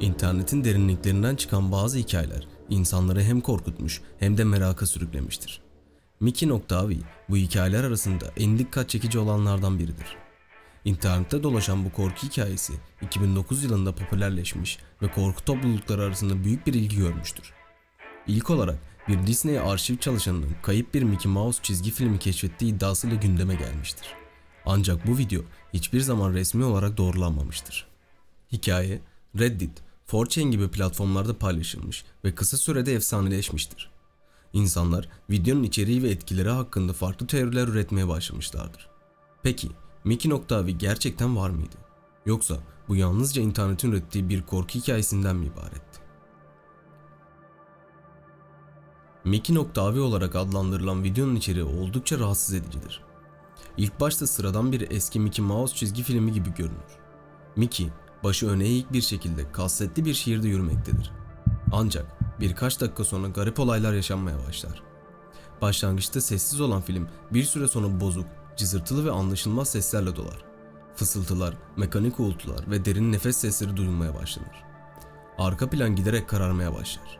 İnternetin derinliklerinden çıkan bazı hikayeler insanları hem korkutmuş hem de meraka sürüklemiştir. Miki.avi bu hikayeler arasında en dikkat çekici olanlardan biridir. İnternette dolaşan bu korku hikayesi 2009 yılında popülerleşmiş ve korku toplulukları arasında büyük bir ilgi görmüştür. İlk olarak bir Disney arşiv çalışanının kayıp bir Mickey Mouse çizgi filmi keşfettiği iddiasıyla gündeme gelmiştir. Ancak bu video hiçbir zaman resmi olarak doğrulanmamıştır. Hikaye Reddit, 4chan gibi platformlarda paylaşılmış ve kısa sürede efsaneleşmiştir. İnsanlar videonun içeriği ve etkileri hakkında farklı teoriler üretmeye başlamışlardır. Peki Mickey.avi gerçekten var mıydı? Yoksa bu yalnızca internetin ürettiği bir korku hikayesinden mi ibaretti? Mickey.avi olarak adlandırılan videonun içeriği oldukça rahatsız edicidir. İlk başta sıradan bir eski Mickey Mouse çizgi filmi gibi görünür. Mickey, başı öne eğik bir şekilde kasvetli bir şehirde yürümektedir. Ancak birkaç dakika sonra garip olaylar yaşanmaya başlar. Başlangıçta sessiz olan film bir süre sonra bozuk, cızırtılı ve anlaşılmaz seslerle dolar. Fısıltılar, mekanik uğultular ve derin nefes sesleri duyulmaya başlanır. Arka plan giderek kararmaya başlar.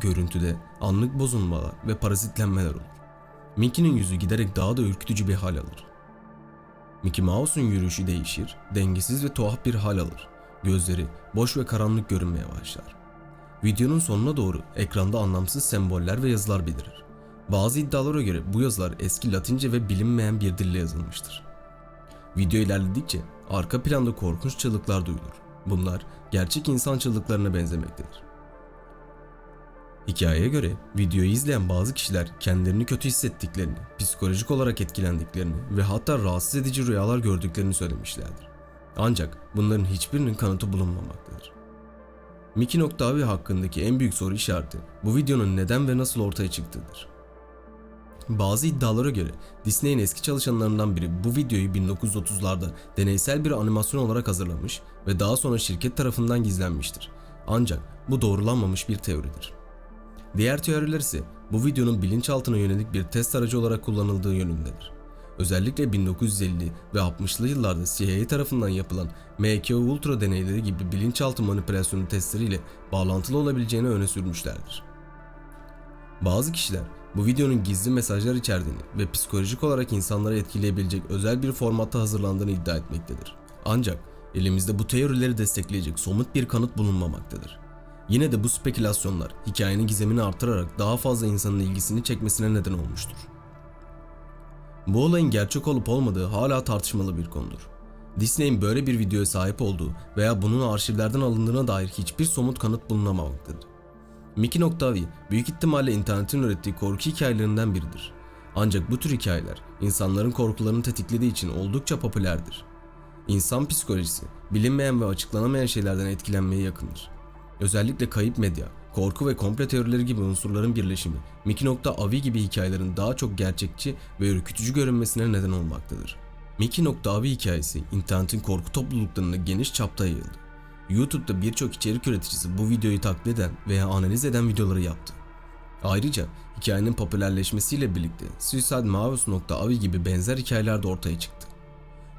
Görüntüde anlık bozulmalar ve parazitlenmeler olur. Mickey'nin yüzü giderek daha da ürkütücü bir hal alır. Mickey Mouse'un yürüyüşü değişir, dengesiz ve tuhaf bir hal alır. Gözleri boş ve karanlık görünmeye başlar. Videonun sonuna doğru ekranda anlamsız semboller ve yazılar belirir. Bazı iddialara göre bu yazılar eski Latince ve bilinmeyen bir dille yazılmıştır. Video ilerledikçe arka planda korkunç çığlıklar duyulur. Bunlar gerçek insan çığlıklarına benzemektedir. Hikayeye göre videoyu izleyen bazı kişiler kendilerini kötü hissettiklerini, psikolojik olarak etkilendiklerini ve hatta rahatsız edici rüyalar gördüklerini söylemişlerdir. Ancak bunların hiçbirinin kanıtı bulunmamaktadır. Mickey.avi hakkındaki en büyük soru işareti bu videonun neden ve nasıl ortaya çıktığıdır. Bazı iddialara göre Disney'in eski çalışanlarından biri bu videoyu 1930'larda deneysel bir animasyon olarak hazırlamış ve daha sonra şirket tarafından gizlenmiştir. Ancak bu doğrulanmamış bir teoridir. Diğer teoriler ise bu videonun bilinçaltına yönelik bir test aracı olarak kullanıldığı yönündedir. Özellikle 1950 ve 60'lı yıllarda CIA tarafından yapılan MK Ultra deneyleri gibi bilinçaltı manipülasyonu testleriyle bağlantılı olabileceğini öne sürmüşlerdir. Bazı kişiler bu videonun gizli mesajlar içerdiğini ve psikolojik olarak insanları etkileyebilecek özel bir formatta hazırlandığını iddia etmektedir. Ancak elimizde bu teorileri destekleyecek somut bir kanıt bulunmamaktadır. Yine de bu spekülasyonlar hikayenin gizemini artırarak daha fazla insanın ilgisini çekmesine neden olmuştur. Bu olayın gerçek olup olmadığı hala tartışmalı bir konudur. Disney'in böyle bir videoya sahip olduğu veya bunun arşivlerden alındığına dair hiçbir somut kanıt bulunamamaktadır. Mickey.avi büyük ihtimalle internetin ürettiği korku hikayelerinden biridir. Ancak bu tür hikayeler insanların korkularını tetiklediği için oldukça popülerdir. İnsan psikolojisi bilinmeyen ve açıklanamayan şeylerden etkilenmeye yakındır. Özellikle kayıp medya, korku ve komple teorileri gibi unsurların birleşimi, Mickey.avi gibi hikayelerin daha çok gerçekçi ve ürkütücü görünmesine neden olmaktadır. Mickey.avi hikayesi internetin korku topluluklarına geniş çapta yayıldı. YouTube'da birçok içerik üreticisi bu videoyu taklit eden veya analiz eden videoları yaptı. Ayrıca hikayenin popülerleşmesiyle birlikte SuicideMouse.avi gibi benzer hikayeler de ortaya çıktı.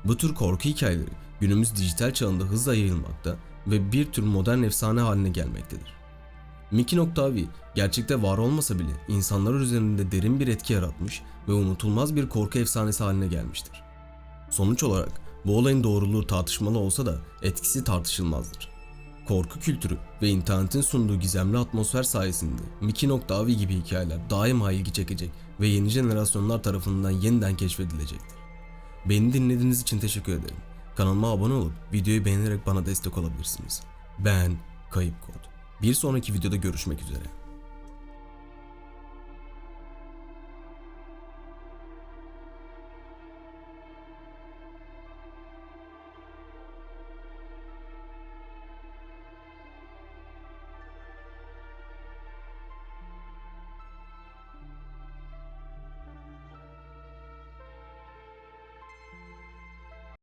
Bu tür korku hikayeleri günümüz dijital çağında hızla yayılmakta ve bir tür modern efsane haline gelmektedir. Mickey.avi gerçekte var olmasa bile insanlar üzerinde derin bir etki yaratmış ve unutulmaz bir korku efsanesi haline gelmiştir. Sonuç olarak bu olayın doğruluğu tartışmalı olsa da etkisi tartışılmazdır. Korku kültürü ve internetin sunduğu gizemli atmosfer sayesinde Mickey.avi gibi hikayeler daima ilgi çekecek ve yeni jenerasyonlar tarafından yeniden keşfedilecektir. Beni dinlediğiniz için teşekkür ederim. Kanalıma abone olup videoyu beğenerek bana destek olabilirsiniz. Ben Kayıp Kod. Bir sonraki videoda görüşmek üzere.